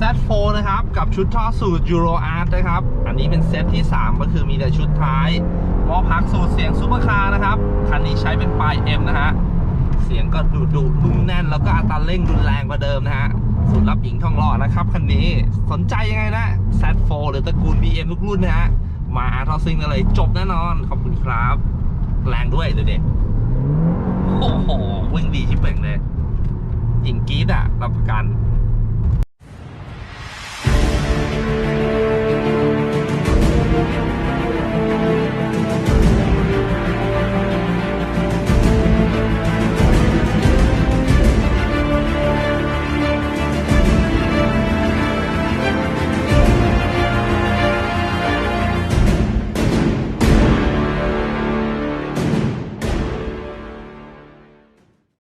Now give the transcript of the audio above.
Z4 นะครับ กับชุดท่อสูตร Euro Art นะครับ อันนี้เป็นเซตที่ 3 ก็คือมีแต่ชุดท้ายล้อพักสูตรเสียงซูเปอร์คาร์นะ ครับคันนี้ใช้เป็นปลาย M นะฮะ เสียงก็ดุดุนุ่มแน่น แล้วก็อัตราเร่งรุนแรงกว่าเดิมนะฮะสูตรรับหญิงทองหล่อนะครับ คันนี้สนใจยังไงนะ Z4 หรือตระกูล BM ทุกรุ่นนะฮะ มาอาร์ทอซิงเลยจบแน่นอน ขอบคุณครับ แรงด้วยเด็กโอ้โหวิ่งดีชิบเป่งเลยหญิงกีดอะรับประกัน